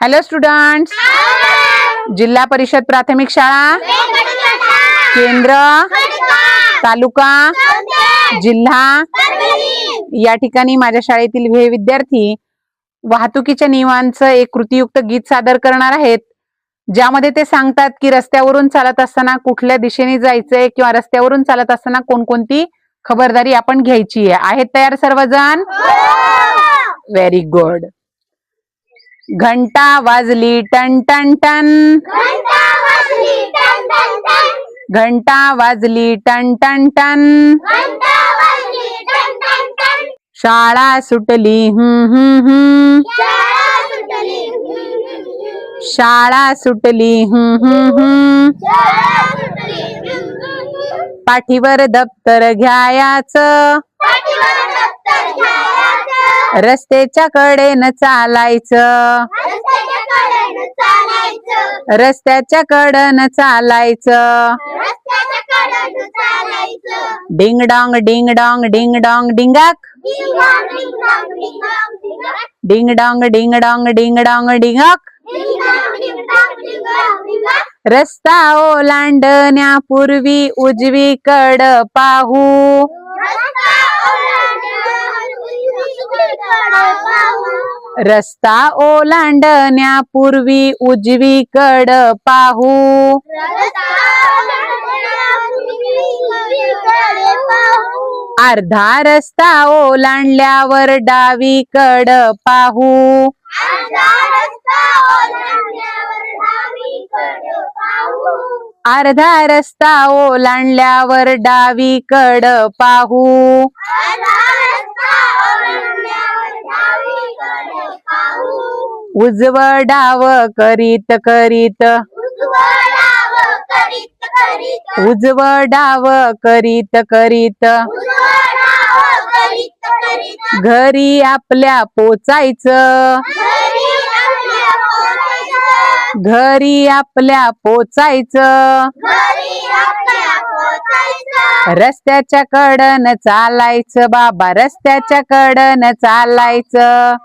Hello student जिल्हा परिषद प्राथमिक शाळा केंद्र तालुका जिल्हा. या ठिकाणी माझ्या शाळेतील हे विद्यार्थी वाहतुकीच्या नियमांचं एक कृतीयुक्त गीत सादर करणार आहेत. ज्यामध्ये ते सांगतात की रस्त्यावरून चालत असताना कुठल्या दिशेने जायचंय किंवा रस्त्यावरून चालत असताना कोणकोणती खबरदारी आपण घ्यायची आहे. आहेत तयार सर्वजण? व्हेरी गुड घंटा वाजली टन टन टन. घंटा वाजली टन टन टन. शाळा सुटली हम्म हम्म हम्म. शाळा सुटली हम्म हम्म हम्म. पाठीवर दप्तर घ्यायाचं. रस्त्याच्या कडेनं चालायचं. रस्त्याच्या कडनं चालायचं. Ding dong ding dong ding dong डिंगाक. Ding dong ding dong ding dong डिंगाक. रस्ता ओलांडण्यापूर्वी उजवीकड पाहू. रस्ता ओलांडण्यापूर्वी उजवीकड पाहू. अर्धा रस्ता ओलांडल्यावर डावीकड पाहू. अर्धा रस्ता ओलांडल्यावर डावीकड पाहू. उजव डाव करीत. करीत उजव डाव करीत करीत. घरी आपल्या पोचायचं. घरी आपल्या पोचायचं. रस्त्याच्या कडन चालायचं बाबा रस्त्याच्या कडन चालायचं.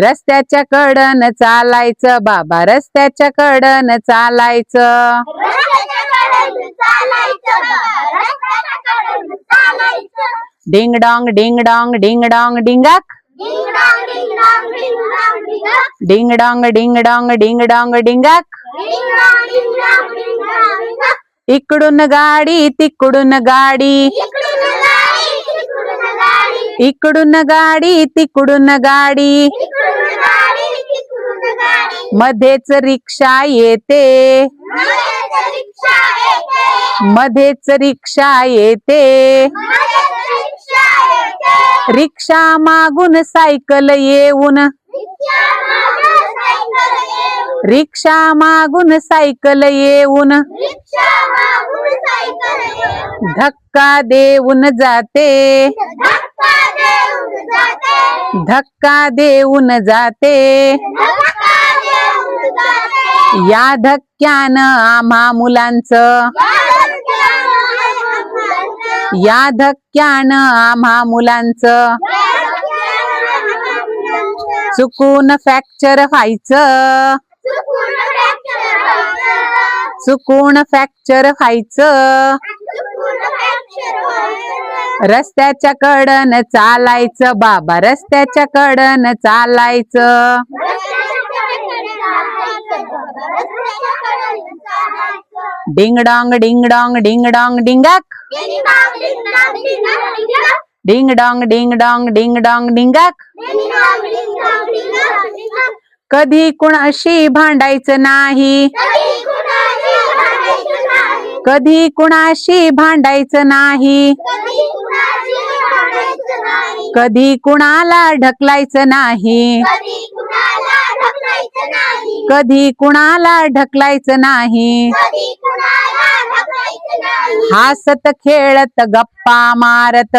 रस्त्याच्या कडन चालायचं बाबा रस्त्याच्या कडन चालायचं. Ding dong ding dong ding dong डिंगाक. Ding dong ding dong ding dong डिंगाक. इकडून गाडी तिकडून गाडी. इकडून गाडी तिकडून गाडी. मध्येच रिक्षा येते. मध्येच रिक्षा येते. रिक्षा मागून सायकल येऊन. रिक्षा मागून सायकल येऊन धक्का देऊन जाते. धक्का देऊन जाते. या धक्क्यानं आम्हा मुलांचं. या धक्क्यानं आम्हा मुलांचं. चुकून फ्रॅक्चर व्हायचं. चुकून फ्रॅक्चर व्हायचं. रस्त्याच्या कडन चालायचं बाबा रस्त्याच्या कडन चालायचं. Ding dong ding dong ding dong डिंगाक. Ding dong ding dong ding dong डिंगाक कधी कुणाशी भांडायचं नाही. कधी कुणाशी भांडायचं नाही. कधी कुणाला ढकलायचं नाही. कधी कुणाला ढकलायचं नाही. हसत खेळत गप्पा मारत.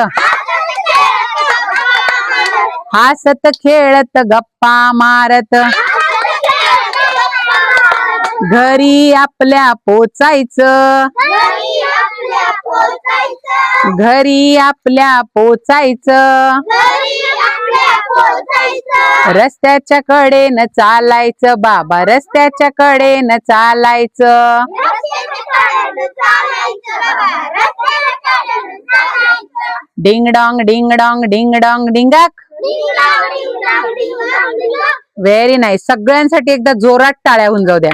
हसत खेळत गप्पा मारत. घरी आपल्या पोचायचं. घरी आपल्या पोचायचं. रस्त्याच्या कडेन चालायचं बाबा रस्त्याच्या कडेन चालायचं. चालायचं चालायचं ding dong ding dong ding dong डिंगाक very nice सगळ्यांसाठी एकदा जोरात टाळ्या होऊन जाऊ द्या.